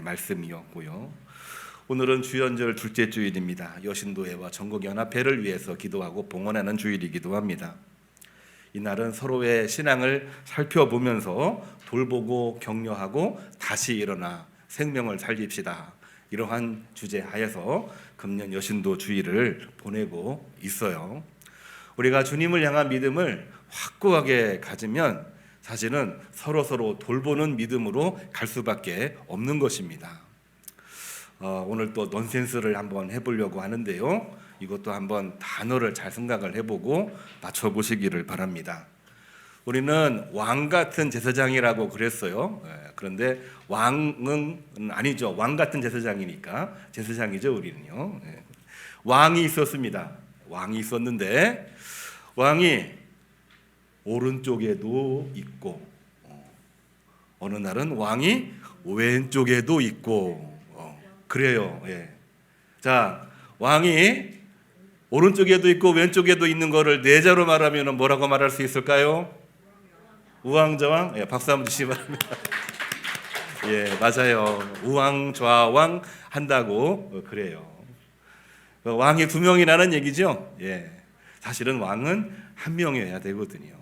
예, 말씀이었고요. 오늘은 주연절 둘째 주일입니다. 여신도회와 전국연합회를 위해서 기도하고 봉헌하는 주일이기도 합니다. 이날은 서로의 신앙을 살펴보면서 돌보고 격려하고 다시 일어나 생명을 살립시다. 이러한 주제 하에서 금년 여신도 주일을 보내고 있어요. 우리가 주님을 향한 믿음을 확고하게 가지면 사실은 서로 서로 돌보는 믿음으로 갈 수밖에 없는 것입니다. 어, 오늘 또 넌센스를 한번 해보려고 하는데요. 이것도 한번 단어를 잘 생각을 해보고 맞춰보시기를 바랍니다. 우리는 왕 같은 제사장이라고 그랬어요. 예, 그런데 왕은 아니죠. 왕 같은 제사장이니까 제사장이죠. 우리는요. 예. 왕이 있었습니다. 왕이 있었는데 왕이 오른쪽에도 있고 어, 어느 날은 왕이 왼쪽에도 있고 어, 그래요. 예. 자 왕이 오른쪽에도 있고 왼쪽에도 있는 거를 네자로 말하면 뭐라고 말할 수 있을까요? 우왕좌왕. 예, 박수 한번 주시기 바랍니다. 예, 맞아요. 우왕좌왕 한다고 어, 그래요. 어, 왕이 두 명이라는 얘기죠. 예. 사실은 왕은 한 명이어야 되거든요.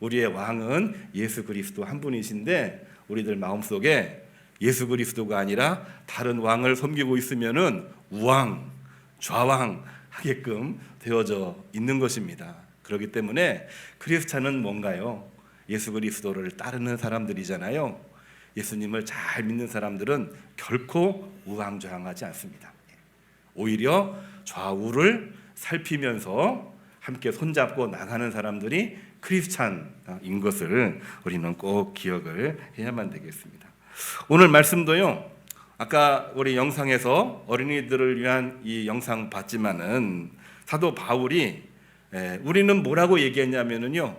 우리의 왕은 예수 그리스도 한 분이신데 우리들 마음속에 예수 그리스도가 아니라 다른 왕을 섬기고 있으면은 우왕, 좌왕 하게끔 되어져 있는 것입니다. 그렇기 때문에 크리스찬은 뭔가요? 예수 그리스도를 따르는 사람들이잖아요. 예수님을 잘 믿는 사람들은 결코 우왕좌왕하지 않습니다. 오히려 좌우를 살피면서 함께 손잡고 나가는 사람들이 크리스찬인 것을 우리는 꼭 기억을 해야만 되겠습니다. 오늘 말씀도요. 아까 우리 영상에서 어린이들을 위한 이 영상 봤지만은 사도 바울이 에, 우리는 뭐라고 얘기했냐면은요.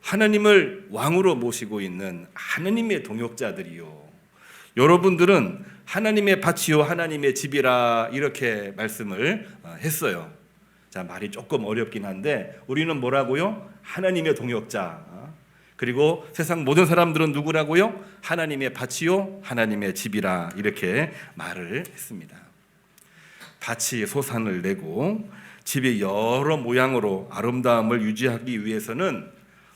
하나님을 왕으로 모시고 있는 하나님의 동역자들이요. 여러분들은 하나님의 밭이요 하나님의 집이라 이렇게 말씀을 어, 했어요. 자, 말이 조금 어렵긴 한데 우리는 뭐라고요? 하나님의 동역자. 그리고 세상 모든 사람들은 누구라고요? 하나님의 밭이요 하나님의 집이라 이렇게 말을 했습니다. 밭이 소산을 내고 집이 여러 모양으로 아름다움을 유지하기 위해서는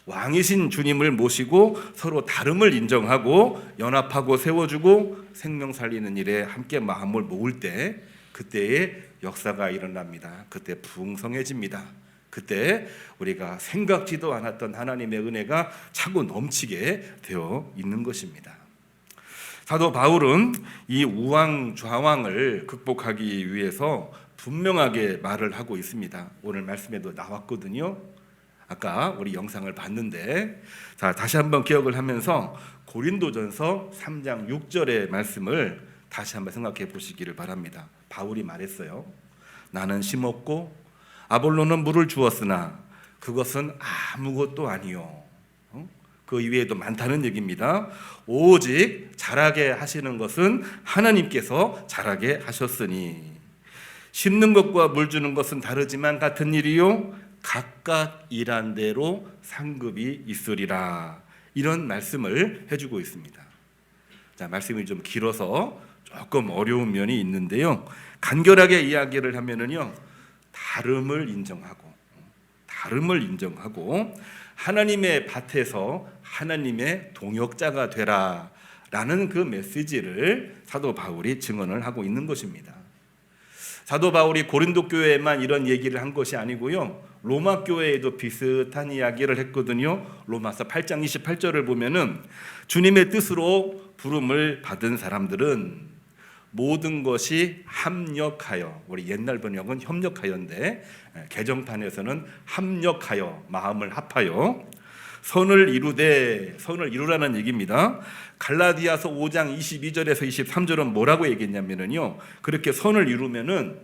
왕이신 주님을 모시고 서로 다름을 인정하고 연합하고 세워주고 생명 살리는 일에 함께 마음을 모을 때 그때의 역사가 일어납니다. 그때 풍성해집니다. 그때 우리가 생각지도 않았던 하나님의 은혜가 차고 넘치게 되어 있는 것입니다. 사도 바울은 이 우왕 좌왕을 극복하기 위해서 분명하게 말을 하고 있습니다. 오늘 말씀에도 나왔거든요. 아까 우리 영상을 봤는데 자 다시 한번 기억을 하면서 고린도전서 3장 6절의 말씀을 다시 한번 생각해 보시기를 바랍니다. 바울이 말했어요. 나는 심었고 아볼로는 물을 주었으나 그것은 아무것도 아니요. 어? 그 이외에도 많다는 얘기입니다. 오직 자라게 하시는 것은 하나님께서 자라게 하셨으니 심는 것과 물 주는 것은 다르지만 같은 일이요 각각 일한 대로 상급이 있으리라 이런 말씀을 해주고 있습니다. 자 말씀이 좀 길어서 조금 어려운 면이 있는데요. 간결하게 이야기를 하면은요 다름을 인정하고 다름을 인정하고 하나님의 밭에서 하나님의 동역자가 되라라는 그 메시지를 사도 바울이 증언을 하고 있는 것입니다. 사도 바울이 고린도 교회에만 이런 얘기를 한 것이 아니고요. 로마 교회에도 비슷한 이야기를 했거든요. 로마서 8장 28절을 보면은 주님의 뜻으로 부름을 받은 사람들은 모든 것이 합력하여 우리 옛날 번역은 협력하여인데 개정판에서는 합력하여 마음을 합하여 선을 이루되 선을 이루라는 얘기입니다. 갈라디아서 5장 22절에서 23절은 뭐라고 얘기했냐면요. 그렇게 선을 이루면은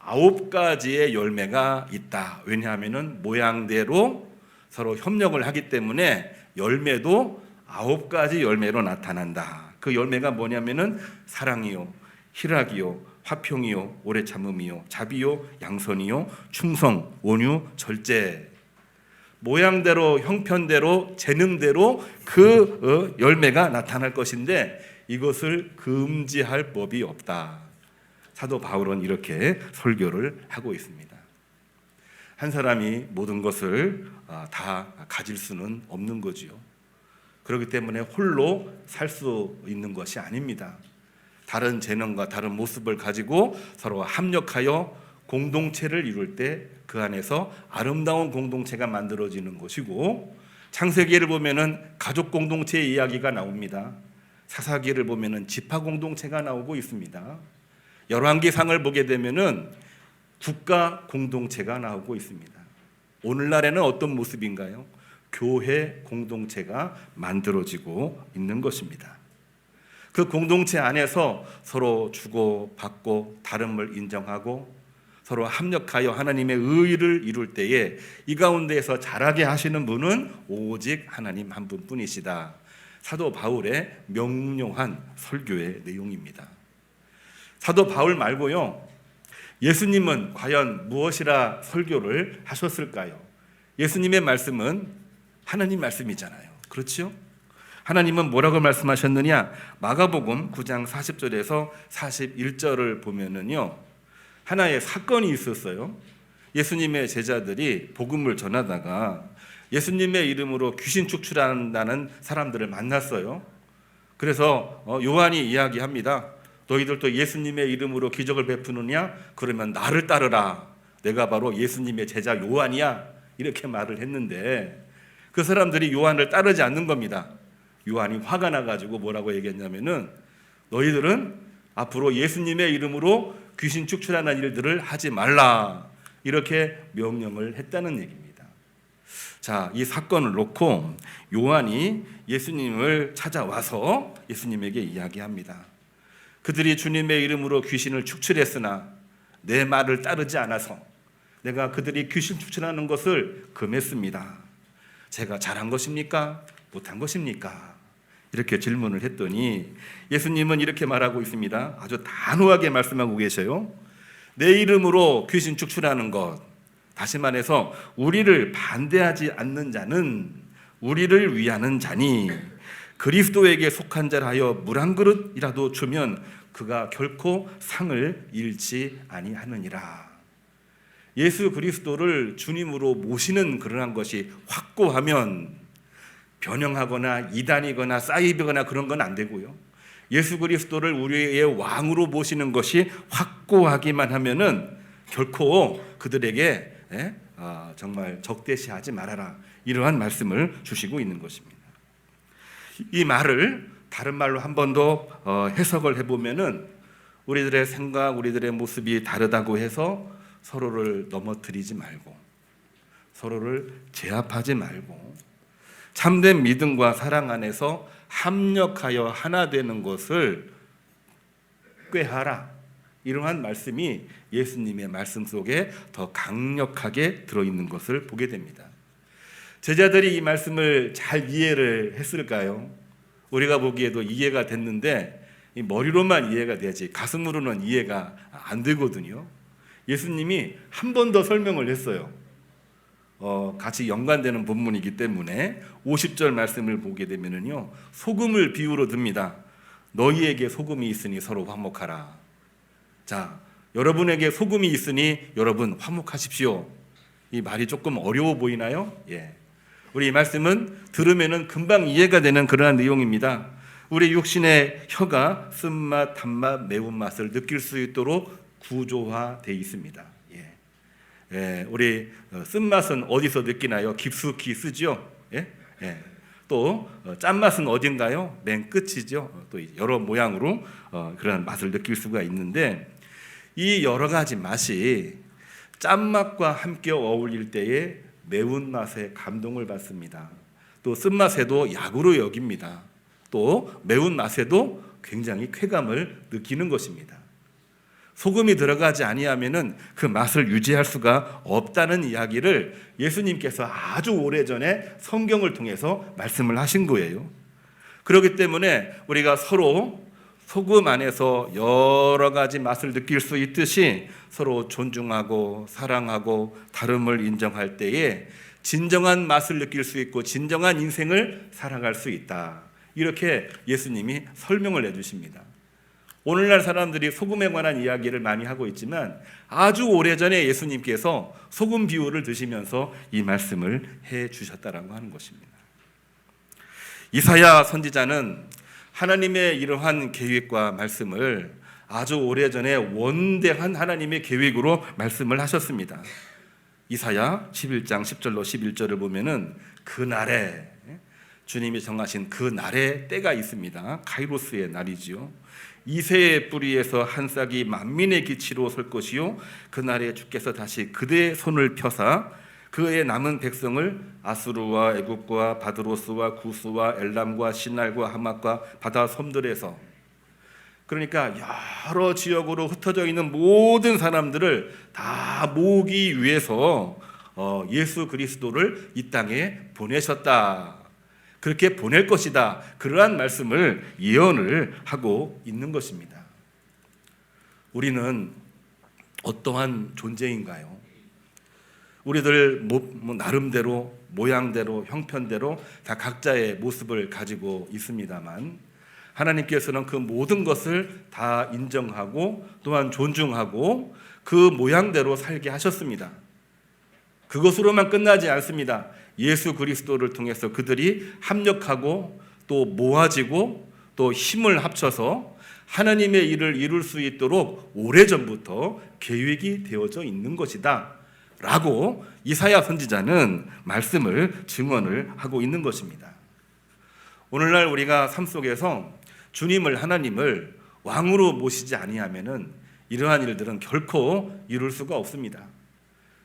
아홉 가지의 열매가 있다. 왜냐하면은 모양대로 서로 협력을 하기 때문에 열매도 아홉 가지 열매로 나타난다. 그 열매가 뭐냐면은 사랑이요, 희락이요, 화평이요, 오래 참음이요, 자비요, 양선이요, 충성, 온유, 절제. 모양대로 형편대로 재능대로 그 어, 열매가 나타날 것인데 이것을 금지할 법이 없다. 사도 바울은 이렇게 설교를 하고 있습니다. 한 사람이 모든 것을 아, 다 가질 수는 없는 거지요. 그렇기 때문에 홀로 살 수 있는 것이 아닙니다. 다른 재능과 다른 모습을 가지고 서로 합력하여 공동체를 이룰 때 그 안에서 아름다운 공동체가 만들어지는 것이고 창세기를 보면은 가족 공동체의 이야기가 나옵니다. 사사기를 보면은 지파 공동체가 나오고 있습니다. 열왕기상을 보게 되면은 국가 공동체가 나오고 있습니다. 오늘날에는 어떤 모습인가요? 교회 공동체가 만들어지고 있는 것입니다. 그 공동체 안에서 서로 주고 받고 다름을 인정하고 서로 합력하여 하나님의 의를 이룰 때에 이 가운데에서 자라게 하시는 분은 오직 하나님 한 분뿐이시다. 사도 바울의 명료한 설교의 내용입니다. 사도 바울 말고요. 예수님은 과연 무엇이라 설교를 하셨을까요? 예수님의 말씀은 하나님 말씀이잖아요. 그렇죠? 하나님은 뭐라고 말씀하셨느냐? 마가복음 9장 40절에서 41절을 보면은요. 하나의 사건이 있었어요. 예수님의 제자들이 복음을 전하다가 예수님의 이름으로 귀신 축출한다는 사람들을 만났어요. 그래서 어, 요한이 이야기합니다. 너희들도 예수님의 이름으로 기적을 베푸느냐? 그러면 나를 따르라. 내가 바로 예수님의 제자 요한이야. 이렇게 말을 했는데 그 사람들이 요한을 따르지 않는 겁니다. 요한이 화가 나가지고 뭐라고 얘기했냐면은 너희들은 앞으로 예수님의 이름으로 귀신 축출하는 일들을 하지 말라. 이렇게 명령을 했다는 얘기입니다. 자, 이 사건을 놓고 요한이 예수님을 찾아와서 예수님에게 이야기합니다. 그들이 주님의 이름으로 귀신을 축출했으나 내 말을 따르지 않아서 내가 그들이 귀신 축출하는 것을 금했습니다. 제가 잘한 것입니까? 못한 것입니까? 이렇게 질문을 했더니 예수님은 이렇게 말하고 있습니다. 아주 단호하게 말씀하고 계셔요. 내 이름으로 귀신 축출하는 것. 다시 말해서 우리를 반대하지 않는 자는 우리를 위하는 자니 그리스도에게 속한 자라여 물 한 그릇이라도 주면 그가 결코 상을 잃지 아니하느니라. 예수 그리스도를 주님으로 모시는 그러한 것이 확고하면 변형하거나 이단이거나 사이비거나 그런 건 안 되고요. 예수 그리스도를 우리의 왕으로 모시는 것이 확고하기만 하면은 결코 그들에게 예? 아, 정말 적대시하지 말아라 이러한 말씀을 주시고 있는 것입니다. 이 말을 다른 말로 한 번더 어, 해석을 해보면은 우리들의 생각, 우리들의 모습이 다르다고 해서 서로를 넘어뜨리지 말고 서로를 제압하지 말고 참된 믿음과 사랑 안에서 합력하여 하나 되는 것을 꾀하라. 이러한 말씀이 예수님의 말씀 속에 더 강력하게 들어있는 것을 보게 됩니다. 제자들이 이 말씀을 잘 이해를 했을까요? 우리가 보기에도 이해가 됐는데 머리로만 이해가 되지 가슴으로는 이해가 안 되거든요. 예수님이 한 번 더 설명을 했어요. 어, 같이 연관되는 본문이기 때문에 50절 말씀을 보게 되면은요 소금을 비유로 듭니다. 너희에게 소금이 있으니 서로 화목하라. 자, 여러분에게 소금이 있으니 여러분 화목하십시오. 이 말이 조금 어려워 보이나요? 예. 우리 이 말씀은 들으면은 금방 이해가 되는 그러한 내용입니다. 우리 육신의 혀가 쓴맛, 단맛, 매운맛을 느낄 수 있도록 구조화되어 있습니다. 예. 예, 우리 어, 쓴맛은 어디서 느끼나요? 깊숙이 쓰죠. 예? 예. 또 어, 짠맛은 어딘가요? 맨 끝이죠. 어, 또 여러 모양으로 그런 맛을 느낄 수가 있는데 이 여러 가지 맛이 짠맛과 함께 어울릴 때에 매운맛에 감동을 받습니다. 또 쓴맛에도 약으로 여깁니다. 또 매운맛에도 굉장히 쾌감을 느끼는 것입니다. 소금이 들어가지 아니하면은 그 맛을 유지할 수가 없다는 이야기를 예수님께서 아주 오래전에 성경을 통해서 말씀을 하신 거예요. 그렇기 때문에 우리가 서로 소금 안에서 여러 가지 맛을 느낄 수 있듯이 서로 존중하고 사랑하고 다름을 인정할 때에 진정한 맛을 느낄 수 있고 진정한 인생을 살아갈 수 있다. 이렇게 예수님이 설명을 해 주십니다. 오늘날 사람들이 소금에 관한 이야기를 많이 하고 있지만 아주 오래전에 예수님께서 소금 비유를 드시면서 이 말씀을 해 주셨다라고 하는 것입니다. 이사야 선지자는 하나님의 이러한 계획과 말씀을 아주 오래전에 원대한 하나님의 계획으로 말씀을 하셨습니다. 이사야 11장 10절로 11절을 보면은 그 날에 주님이 정하신 그 날에 때가 있습니다. 카이로스의 날이지요. 이새의 뿌리에서 한 싹이 만민의 기치로 설 것이요 그날에 주께서 다시 그대의 손을 펴사 그의 남은 백성을 아수르와 애국과 바드로스와 구스와 엘람과 신날과 하맛과 바다 섬들에서 그러니까 여러 지역으로 흩어져 있는 모든 사람들을 다 모으기 위해서 어, 예수 그리스도를 이 땅에 보내셨다. 그렇게 보낼 것이다. 그러한 말씀을 예언을 하고 있는 것입니다. 우리는 어떠한 존재인가요? 우리들 뭐, 뭐 나름대로 모양대로 형편대로 다 각자의 모습을 가지고 있습니다만 하나님께서는 그 모든 것을 다 인정하고 또한 존중하고 그 모양대로 살게 하셨습니다. 그것으로만 끝나지 않습니다. 예수 그리스도를 통해서 그들이 합력하고 또 모아지고 또 힘을 합쳐서 하나님의 일을 이룰 수 있도록 오래전부터 계획이 되어져 있는 것이다. 라고 이사야 선지자는 말씀을 증언을 하고 있는 것입니다. 오늘날 우리가 삶 속에서 주님을 하나님을 왕으로 모시지 아니하면은 이러한 일들은 결코 이룰 수가 없습니다.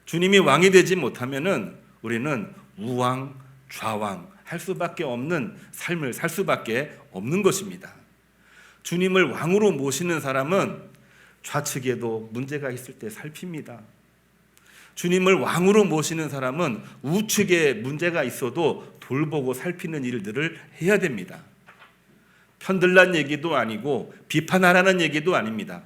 주님이 왕이 되지 못하면은 우리는 우왕 좌왕 할 수밖에 없는 삶을 살 수밖에 없는 것입니다. 주님을 왕으로 모시는 사람은 좌측에도 문제가 있을 때 살핍니다. 주님을 왕으로 모시는 사람은 우측에 문제가 있어도 돌보고 살피는 일들을 해야 됩니다. 편들란 얘기도 아니고 비판하라는 얘기도 아닙니다.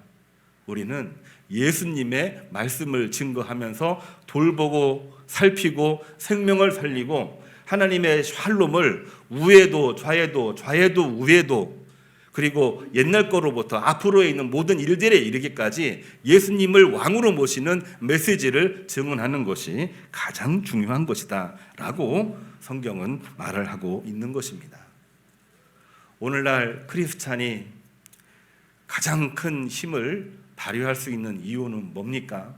우리는 예수님의 말씀을 증거하면서 돌보고 살피고 생명을 살리고 하나님의 샬롬을 우에도 좌에도 좌에도 우에도 그리고 옛날 거로부터 앞으로에 있는 모든 일들에 이르기까지 예수님을 왕으로 모시는 메시지를 증언하는 것이 가장 중요한 것이다 라고 성경은 말을 하고 있는 것입니다. 오늘날 크리스찬이 가장 큰 힘을 발휘할 수 있는 이유는 뭡니까?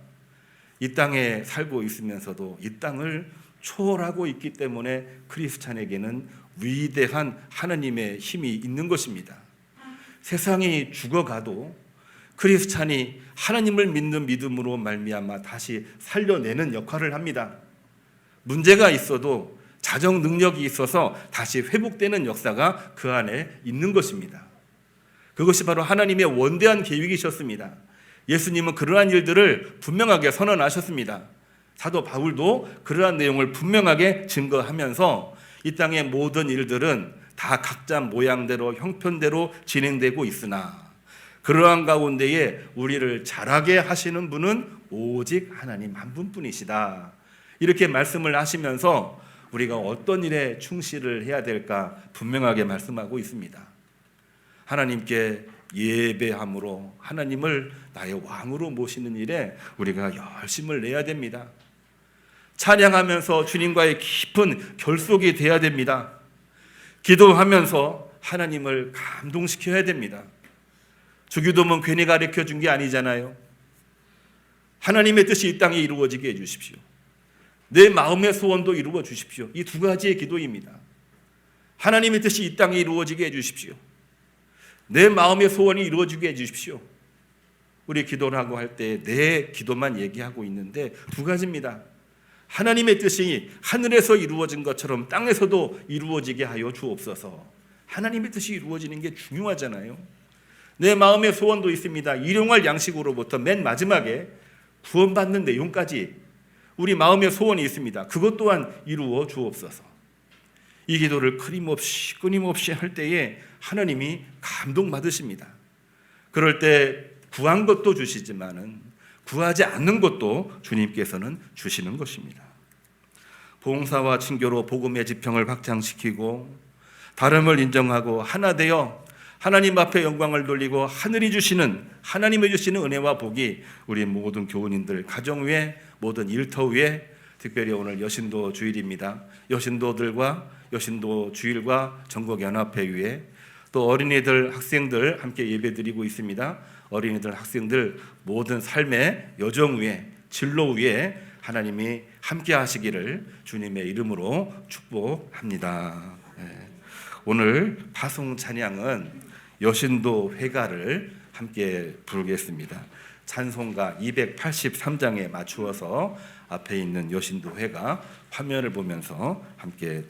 이 땅에 살고 있으면서도 이 땅을 초월하고 있기 때문에 크리스찬에게는 위대한 하나님의 힘이 있는 것입니다. 세상이 죽어가도 크리스찬이 하나님을 믿는 믿음으로 말미암아 다시 살려내는 역할을 합니다. 문제가 있어도 자정 능력이 있어서 다시 회복되는 역사가 그 안에 있는 것입니다. 그것이 바로 하나님의 원대한 계획이셨습니다. 예수님은 그러한 일들을 분명하게 선언하셨습니다. 사도 바울도 그러한 내용을 분명하게 증거하면서 이 땅의 모든 일들은 다 각자 모양대로 형편대로 진행되고 있으나 그러한 가운데에 우리를 잘하게 하시는 분은 오직 하나님 한 분뿐이시다. 이렇게 말씀을 하시면서 우리가 어떤 일에 충실을 해야 될까 분명하게 말씀하고 있습니다. 하나님께 예배함으로 하나님을 나의 왕으로 모시는 일에 우리가 열심을 내야 됩니다. 찬양하면서 주님과의 깊은 결속이 돼야 됩니다. 기도하면서 하나님을 감동시켜야 됩니다. 주기도문 괜히 가르쳐 준 게 아니잖아요. 하나님의 뜻이 이 땅에 이루어지게 해 주십시오. 내 마음의 소원도 이루어 주십시오. 이 두 가지의 기도입니다. 하나님의 뜻이 이 땅에 이루어지게 해 주십시오. 내 마음의 소원이 이루어지게 해 주십시오. 우리 기도를 하고 할 때 내 기도만 얘기하고 있는데 두 가지입니다. 하나님의 뜻이 하늘에서 이루어진 것처럼 땅에서도 이루어지게 하여 주옵소서. 하나님의 뜻이 이루어지는 게 중요하잖아요. 내 마음의 소원도 있습니다. 일용할 양식으로부터 맨 마지막에 구원받는 내용까지 우리 마음의 소원이 있습니다. 그것 또한 이루어 주옵소서. 이 기도를 끊임없이 끊임없이 할 때에 하나님이 감동 받으십니다. 그럴 때 구한 것도 주시지만은 구하지 않는 것도 주님께서는 주시는 것입니다. 봉사와 친교로 복음의 지평을 확장시키고 다름을 인정하고 하나 되어 하나님 앞에 영광을 돌리고 하늘이 주시는 하나님이 주시는 은혜와 복이 우리 모든 교우님들 가정 위에 모든 일터 위에 특별히 오늘 여신도 주일입니다. 여신도들과 여신도 주일과 전국 연합회 위에 또 어린이들 학생들 함께 예배드리고 있습니다. 어린이들 학생들 모든 삶의 여정 위에 진로 위에 하나님이 함께 하시기를 주님의 이름으로 축복합니다. 예. 오늘 파송 찬양은 여신도 회가를 함께 부르겠습니다. 찬송가 283장에 맞추어서 앞에 있는 여신도 회가 화면을 보면서 함께